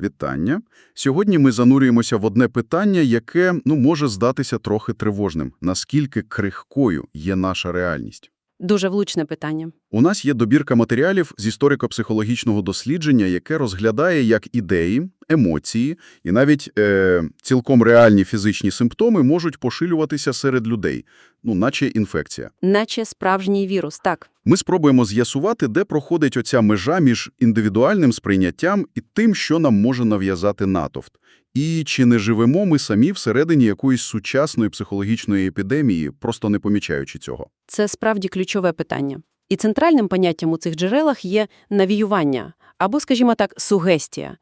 Вітання. Сьогодні ми занурюємося в одне питання, яке ну, може здатися трохи тривожним. Наскільки крихкою є наша реальність? Дуже влучне питання. У нас є добірка матеріалів з історико-психологічного дослідження, яке розглядає, як ідеї, емоції і навіть е, цілком реальні фізичні симптоми можуть поширюватися серед людей, ну, наче інфекція. Наче справжній вірус, так. Ми спробуємо з'ясувати, де проходить оця межа між індивідуальним сприйняттям і тим, що нам може нав'язати натовп. І чи не живемо ми самі всередині якоїсь сучасної психологічної епідемії, просто не помічаючи цього? Це справді ключове питання. І центральним поняттям у цих джерелах є навіювання, або, скажімо так, сугестія.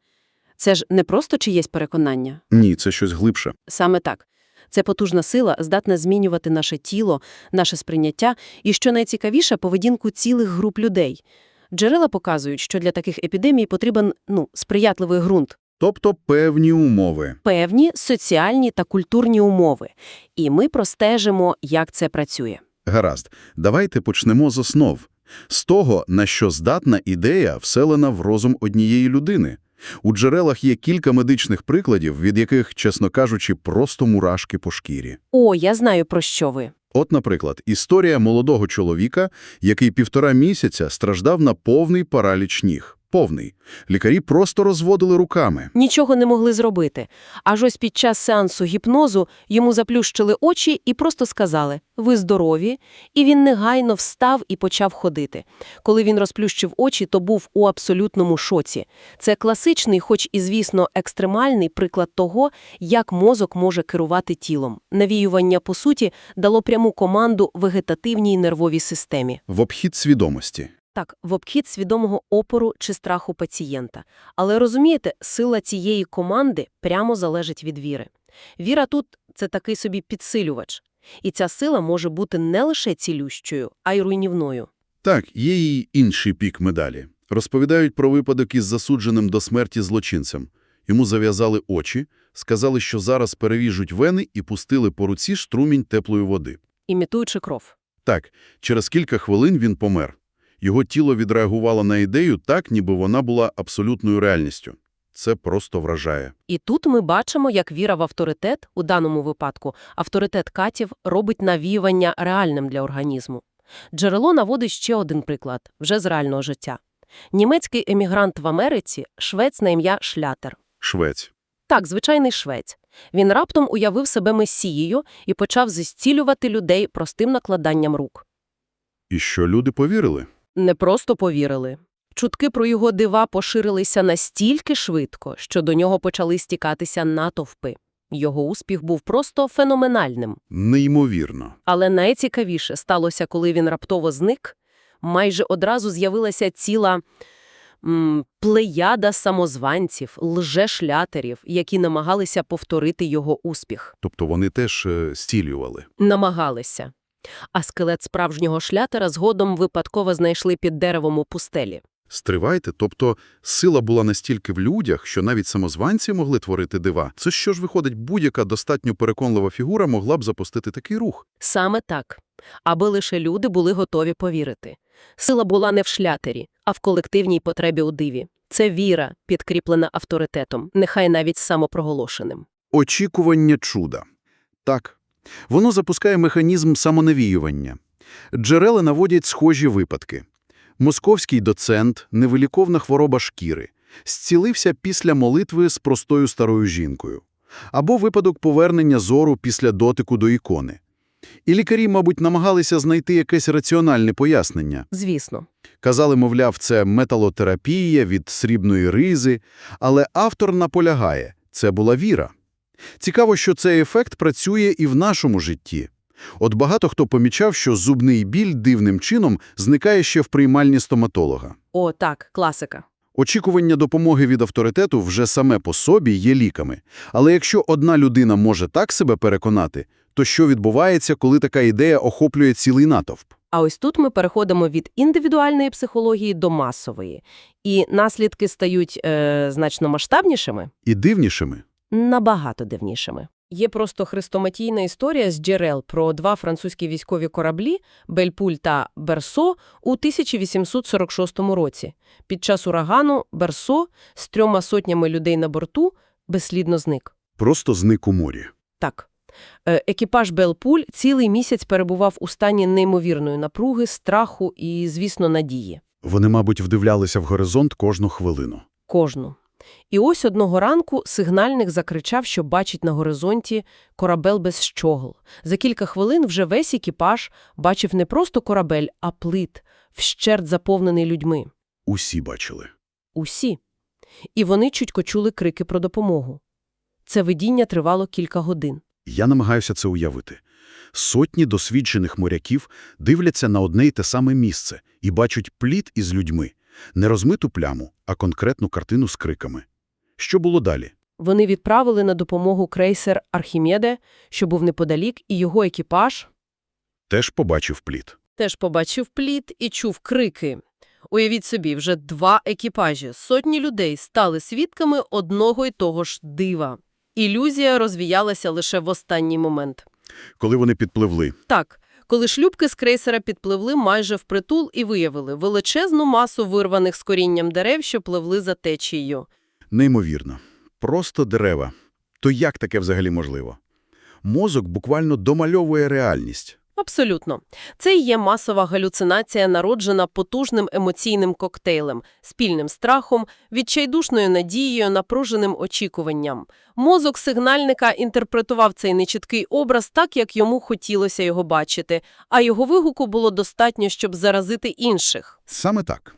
Це ж не просто чиєсь переконання. Ні, це щось глибше. Саме так. Це потужна сила, здатна змінювати наше тіло, наше сприйняття і, що найцікавіше, поведінку цілих груп людей. Джерела показують, що для таких епідемій потрібен ну, сприятливий ґрунт, Тобто певні умови. певні соціальні та культурні умови. І ми простежимо, як це працює. Гаразд, давайте почнемо з основ. З того, на що здатна ідея, вселена в розум однієї людини. У джерелах є кілька медичних прикладів, від яких, чесно кажучи, просто мурашки по шкірі. О, я знаю, про що ви. От, наприклад, історія молодого чоловіка, який півтора місяця страждав на повний параліч ніг. Повний. Лікарі просто розводили руками. Нічого не могли зробити. Аж ось під час сеансу гіпнозу йому заплющили очі і просто сказали «Ви здорові», і він негайно встав і почав ходити. Коли він розплющив очі, то був у абсолютному шоці. Це класичний, хоч і, звісно, екстремальний приклад того, як мозок може керувати тілом. Навіювання, по суті, дало пряму команду вегетативній нервовій системі. В обхід свідомості. Так, в обхід свідомого опору чи страху пацієнта. Але розумієте, сила цієї команди прямо залежить від віри. Віра тут – це такий собі підсилювач. І ця сила може бути не лише цілющою, а й руйнівною. Так, є і інший пік медалі. Розповідають про випадок із засудженим до смерті злочинцем. Йому зав'язали очі, сказали, що зараз перевіжуть вени і пустили по руці струмінь теплої води. Імітуючи кров. Так, через кілька хвилин він помер. Його тіло відреагувало на ідею так, ніби вона була абсолютною реальністю. Це просто вражає. І тут ми бачимо, як віра в авторитет, у даному випадку, авторитет катів, робить навіювання реальним для організму. Джерело наводить ще один приклад, вже з реального життя. Німецький емігрант в Америці – швець на ім'я Шлятер. Швець. Так, звичайний швець. Він раптом уявив себе месією і почав зістілювати людей простим накладанням рук. І що люди повірили? Не просто повірили. Чутки про його дива поширилися настільки швидко, що до нього почали стікатися натовпи. Його успіх був просто феноменальним. Неймовірно. Але найцікавіше сталося, коли він раптово зник. Майже одразу з'явилася ціла м, плеяда самозванців, лжешлятерів, які намагалися повторити його успіх. Тобто вони теж е, стілювали. Намагалися. А скелет справжнього шлятера згодом випадково знайшли під деревом у пустелі. Стривайте, тобто сила була настільки в людях, що навіть самозванці могли творити дива. Це що ж виходить, будь-яка достатньо переконлива фігура могла б запустити такий рух. Саме так. Аби лише люди були готові повірити. Сила була не в шлятері, а в колективній потребі у диві. Це віра, підкріплена авторитетом, нехай навіть самопроголошеним. Очікування чуда. Так. Воно запускає механізм самонавіювання. Джерела наводять схожі випадки. Московський доцент, невиліковна хвороба шкіри, зцілився після молитви з простою старою жінкою. Або випадок повернення зору після дотику до ікони. І лікарі, мабуть, намагалися знайти якесь раціональне пояснення. Звісно. Казали, мовляв, це металотерапія від срібної ризи, але автор наполягає – це була віра. Цікаво, що цей ефект працює і в нашому житті. От багато хто помічав, що зубний біль дивним чином зникає ще в приймальні стоматолога. О, так, класика. Очікування допомоги від авторитету вже саме по собі є ліками. Але якщо одна людина може так себе переконати, то що відбувається, коли така ідея охоплює цілий натовп? А ось тут ми переходимо від індивідуальної психології до масової. І наслідки стають е, значно масштабнішими, І дивнішими? Набагато дивнішими. Є просто хрестоматійна історія з джерел про два французькі військові кораблі «Бельпуль» та «Берсо» у 1846 році. Під час урагану «Берсо» з трьома сотнями людей на борту безслідно зник. Просто зник у морі. Так. Е, Екіпаж «Белпуль» цілий місяць перебував у стані неймовірної напруги, страху і, звісно, надії. Вони, мабуть, вдивлялися в горизонт кожну хвилину. Кожну. І ось одного ранку сигнальник закричав, що бачить на горизонті корабель без щогл. За кілька хвилин вже весь екіпаж бачив не просто корабель, а плит, вщерть заповнений людьми. Усі бачили. Усі. І вони чутько чули крики про допомогу. Це видіння тривало кілька годин. Я намагаюся це уявити. Сотні досвідчених моряків дивляться на одне й те саме місце і бачать пліт із людьми. Не розмиту пляму, а конкретну картину з криками. Що було далі? Вони відправили на допомогу крейсер «Архімеде», що був неподалік, і його екіпаж Теж побачив пліт. теж побачив пліт і чув крики. Уявіть собі, вже два екіпажі, сотні людей стали свідками одного й того ж дива. Ілюзія розвіялася лише в останній момент. Коли вони підпливли, Так, коли шлюбки з крейсера підпливли майже впритул і виявили величезну масу вирваних з корінням дерев, що пливли за течією. неймовірно. Просто дерева. То як таке взагалі можливо? Мозок буквально домальовує реальність. Абсолютно. Це є масова галюцинація, народжена потужним емоційним коктейлем, спільним страхом, відчайдушною надією, напруженим очікуванням. Мозок сигнальника інтерпретував цей нечіткий образ так, як йому хотілося його бачити, а його вигуку було достатньо, щоб заразити інших. Саме так.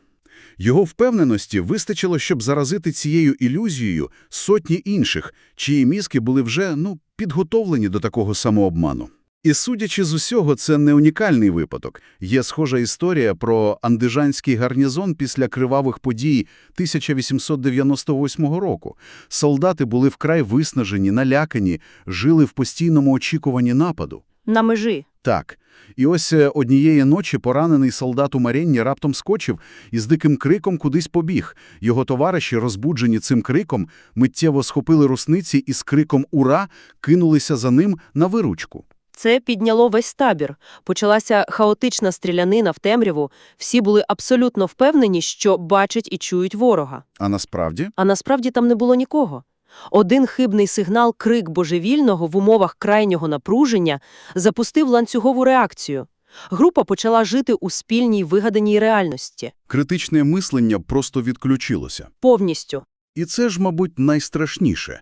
Його впевненості вистачило, щоб заразити цією ілюзією сотні інших, чиї мізки були вже, ну, підготовлені до такого самообману. І судячи з усього, це не унікальний випадок. Є схожа історія про андижанський гарнізон після кривавих подій 1898 року. Солдати були вкрай виснажені, налякані, жили в постійному очікуванні нападу. На межі. Так. І ось е, однієї ночі поранений солдат у Марінні раптом скочив і з диким криком кудись побіг. Його товариші, розбуджені цим криком, миттєво схопили русниці і з криком «Ура!» кинулися за ним на виручку. Це підняло весь табір. Почалася хаотична стрілянина в темряву. Всі були абсолютно впевнені, що бачать і чують ворога. А насправді? А насправді там не було нікого. Один хибний сигнал крик божевільного в умовах крайнього напруження запустив ланцюгову реакцію. Група почала жити у спільній вигаданій реальності. Критичне мислення просто відключилося. Повністю. І це ж, мабуть, найстрашніше.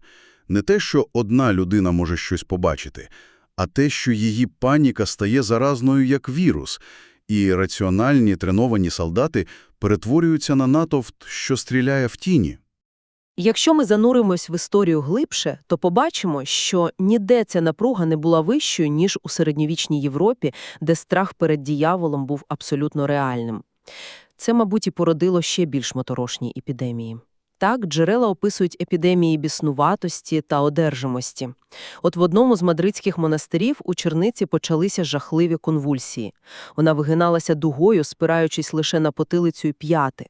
Не те, що одна людина може щось побачити, а те, що її паніка стає заразною як вірус, і раціональні треновані солдати перетворюються на натовп, що стріляє в тіні. Якщо ми зануримось в історію глибше, то побачимо, що ніде ця напруга не була вищою, ніж у середньовічній Європі, де страх перед дияволом був абсолютно реальним. Це, мабуть, і породило ще більш моторошні епідемії. Так, джерела описують епідемії біснуватості та одержимості. От в одному з мадридських монастирів у черниці почалися жахливі конвульсії. Вона вигиналася дугою, спираючись лише на потилицю й п'яти.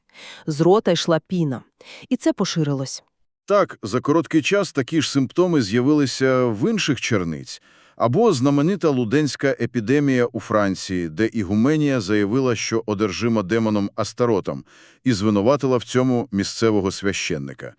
З рота йшла піна. І це поширилось. Так, за короткий час такі ж симптоми з'явилися в інших черниць. Або знаменита луденська епідемія у Франції, де Ігуменія заявила, що одержима демоном Астаротом, і звинуватила в цьому місцевого священника.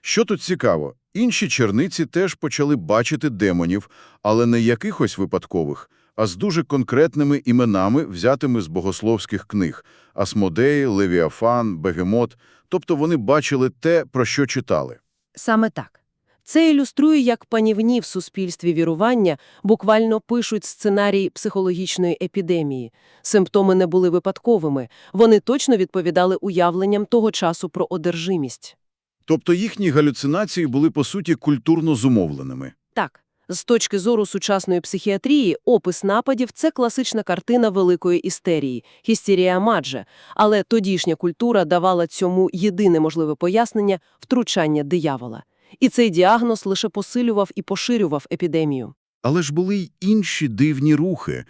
Що тут цікаво, інші черниці теж почали бачити демонів, але не якихось випадкових, а з дуже конкретними іменами, взятими з богословських книг – Асмодей, Левіафан, Бегемот. Тобто вони бачили те, про що читали. Саме так. Це ілюструє, як панівні в суспільстві вірування буквально пишуть сценарій психологічної епідемії. Симптоми не були випадковими, вони точно відповідали уявленням того часу про одержимість. Тобто їхні галюцинації були, по суті, культурно зумовленими. Так, з точки зору сучасної психіатрії, опис нападів – це класична картина великої істерії – хістерія мадже, але тодішня культура давала цьому єдине можливе пояснення – втручання диявола. І цей діагноз лише посилював і поширював епідемію. Але ж були й інші дивні рухи.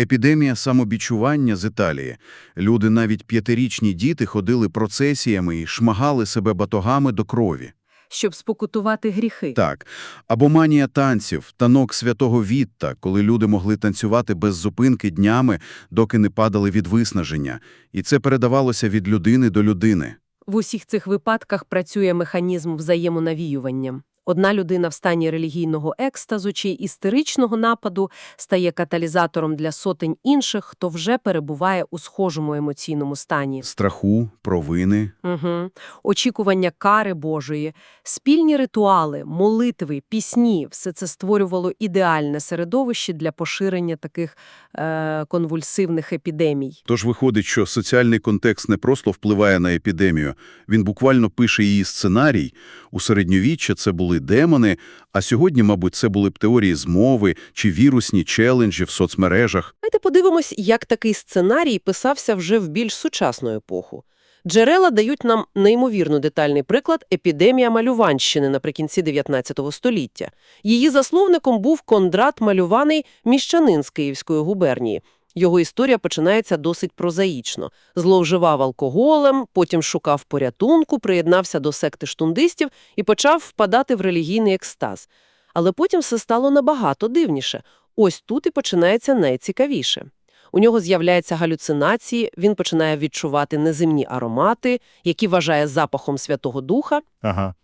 Епідемія самобічування з Італії. Люди, навіть п'ятирічні діти, ходили процесіями і шмагали себе батогами до крові. щоб спокутувати гріхи. Так. Або манія танців, танок святого Вітта, коли люди могли танцювати без зупинки днями, доки не падали від виснаження. І це передавалося від людини до людини. В усіх цих випадках працює механізм взаємонавіювання. Одна людина в стані релігійного екстазу чи істеричного нападу стає каталізатором для сотень інших, хто вже перебуває у схожому емоційному стані. Страху, провини. Угу. Очікування кари Божої, спільні ритуали, молитви, пісні – все це створювало ідеальне середовище для поширення таких е, конвульсивних епідемій. Тож виходить, що соціальний контекст не просто впливає на епідемію, він буквально пише її сценарій. У середньовіччя це були демони, а сьогодні, мабуть, це були б теорії змови чи вірусні челенджі в соцмережах. Давайте подивимось, як такий сценарій писався вже в більш сучасну епоху. Джерела дають нам неймовірно детальний приклад епідемія малюванщини наприкінці 19 століття. Її засновником був Кондрат Малюваний, міщанин з Київської губернії. Його історія починається досить прозаїчно. Зловживав алкоголем, потім шукав порятунку, приєднався до секти штундистів і почав впадати в релігійний екстаз. Але потім все стало набагато дивніше. Ось тут і починається найцікавіше. У нього з'являються галюцинації, він починає відчувати неземні аромати, які вважає запахом Святого Духа. Ага.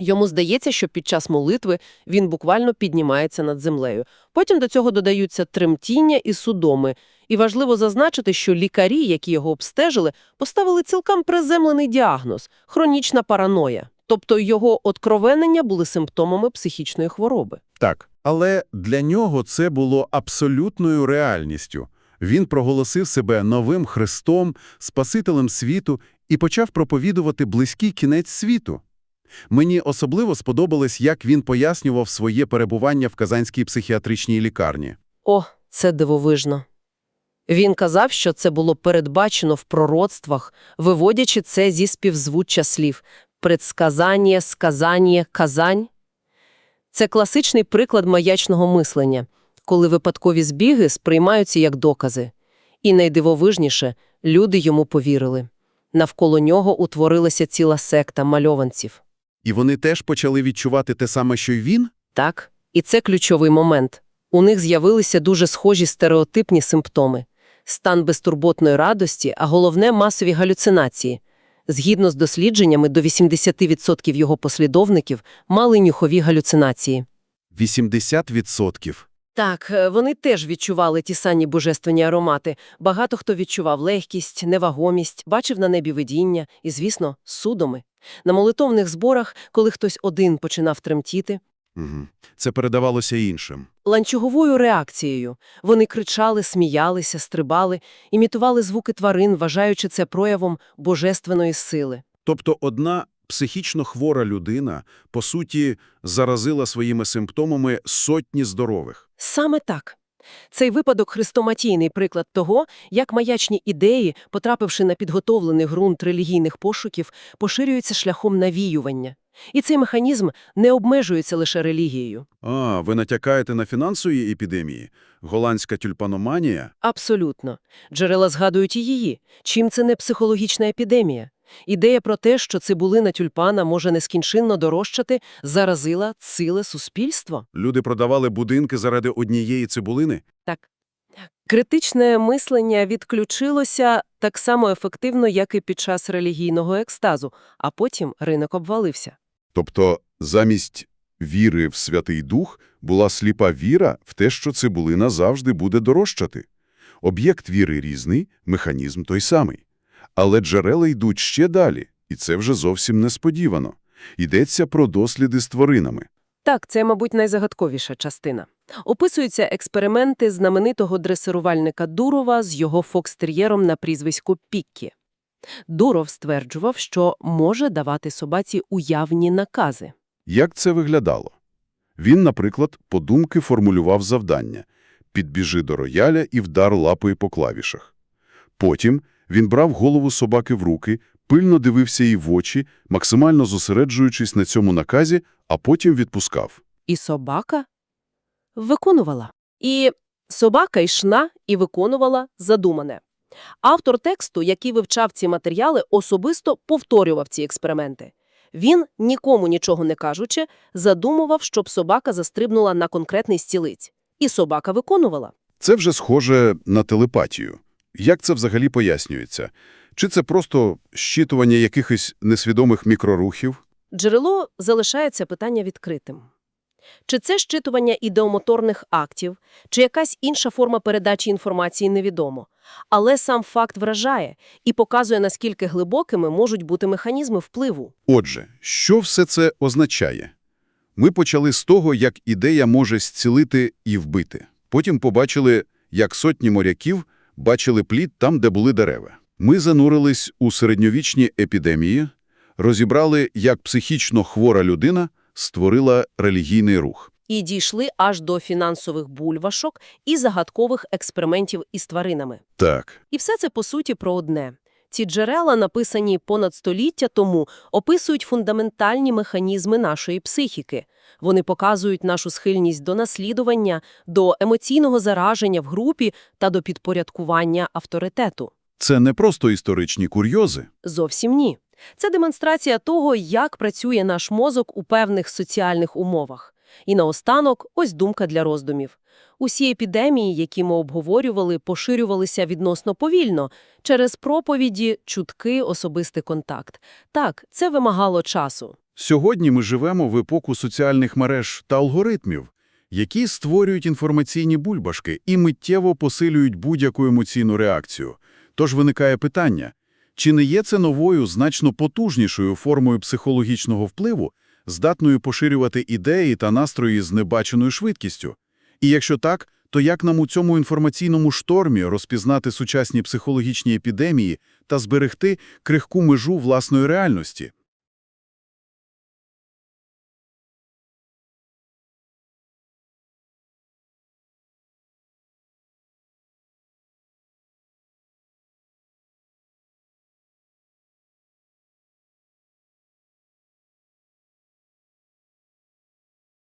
Йому здається, що під час молитви він буквально піднімається над землею. Потім до цього додаються тремтіння і судоми. І важливо зазначити, що лікарі, які його обстежили, поставили цілком приземлений діагноз – хронічна параноя. Тобто його откровенення були симптомами психічної хвороби. Так. Але для нього це було абсолютною реальністю. Він проголосив себе новим Христом, Спасителем світу і почав проповідувати близький кінець світу. Мені особливо сподобалось, як він пояснював своє перебування в Казанській психіатричній лікарні. О, це дивовижно. Він казав, що це було передбачено в пророцтвах, виводячи це зі співзвуччя слів «предсказання», «сказання», «казань». Це класичний приклад маячного мислення, коли випадкові збіги сприймаються як докази. І найдивовижніше – люди йому повірили. Навколо нього утворилася ціла секта мальованців. І вони теж почали відчувати те саме, що й він? Так, і це ключовий момент. У них з'явилися дуже схожі стереотипні симптоми. Стан безтурботної радості, а головне – масові галюцинації. Згідно з дослідженнями, до 80% його послідовників мали нюхові галюцинації. 80%. Так, е, вони теж відчували ті самі божественні аромати. Багато хто відчував легкість, невагомість, бачив на небі видіння і, звісно, судоми. На молитовних зборах, коли хтось один починав тремтіти, Угу. Це передавалося іншим. ланцюговою реакцією. Вони кричали, сміялися, стрибали, імітували звуки тварин, вважаючи це проявом божественної сили. Тобто одна психічно хвора людина, по суті, заразила своїми симптомами сотні здорових. Саме так. Цей випадок – хрестоматійний приклад того, як маячні ідеї, потрапивши на підготовлений ґрунт релігійних пошуків, поширюються шляхом навіювання. І цей механізм не обмежується лише релігією. А, ви натякаєте на фінансові епідемії? Голландська тюльпаноманія? Абсолютно. Джерела згадують і її. Чим це не психологічна епідемія? Ідея про те, що цибулина тюльпана може нескінчинно дорожчати, заразила ціле суспільство. Люди продавали будинки заради однієї цибулини? Так. Критичне мислення відключилося так само ефективно, як і під час релігійного екстазу, а потім ринок обвалився. Тобто замість віри в Святий Дух була сліпа віра в те, що цибулина завжди буде дорожчати. Об'єкт віри різний, механізм той самий. Але джерела йдуть ще далі, і це вже зовсім несподівано. Йдеться про досліди з тваринами. Так, це, мабуть, найзагадковіша частина. Описуються експерименти знаменитого дресирувальника Дурова з його фокстер'єром на прізвисько Піккі. Дуров стверджував, що може давати собаці уявні накази. Як це виглядало? Він, наприклад, подумки формулював завдання «підбіжи до рояля і вдар лапою по клавішах». Потім він брав голову собаки в руки, пильно дивився їй в очі, максимально зосереджуючись на цьому наказі, а потім відпускав. І собака виконувала. І собака йшла і виконувала задумане. Автор тексту, який вивчав ці матеріали, особисто повторював ці експерименти. Він, нікому нічого не кажучи, задумував, щоб собака застрибнула на конкретний стілиць. І собака виконувала. Це вже схоже на телепатію. Як це взагалі пояснюється? Чи це просто щитування якихось несвідомих мікрорухів? Джерело залишається питання відкритим. Чи це щитування ідеомоторних актів, чи якась інша форма передачі інформації невідомо. Але сам факт вражає і показує, наскільки глибокими можуть бути механізми впливу. Отже, що все це означає? Ми почали з того, як ідея може зцілити і вбити. Потім побачили, як сотні моряків бачили плід там, де були дерева. Ми занурились у середньовічні епідемії, розібрали, як психічно хвора людина створила релігійний рух. І дійшли аж до фінансових бульвашок і загадкових експериментів із тваринами. Так, І все це, по суті, про одне. Ці джерела, написані понад століття тому, описують фундаментальні механізми нашої психіки. Вони показують нашу схильність до наслідування, до емоційного зараження в групі та до підпорядкування авторитету. це не просто історичні курйози. Зовсім ні. Це демонстрація того, як працює наш мозок у певних соціальних умовах. І наостанок ось думка для роздумів. Усі епідемії, які ми обговорювали, поширювалися відносно повільно через проповіді, чутки, особистий контакт. Так, це вимагало часу. Сьогодні ми живемо в епоху соціальних мереж та алгоритмів, які створюють інформаційні бульбашки і миттєво посилюють будь-яку емоційну реакцію. Тож виникає питання, чи не є це новою, значно потужнішою формою психологічного впливу, здатною поширювати ідеї та настрої з небаченою швидкістю? І якщо так, то як нам у цьому інформаційному штормі розпізнати сучасні психологічні епідемії та зберегти крихку межу власної реальності?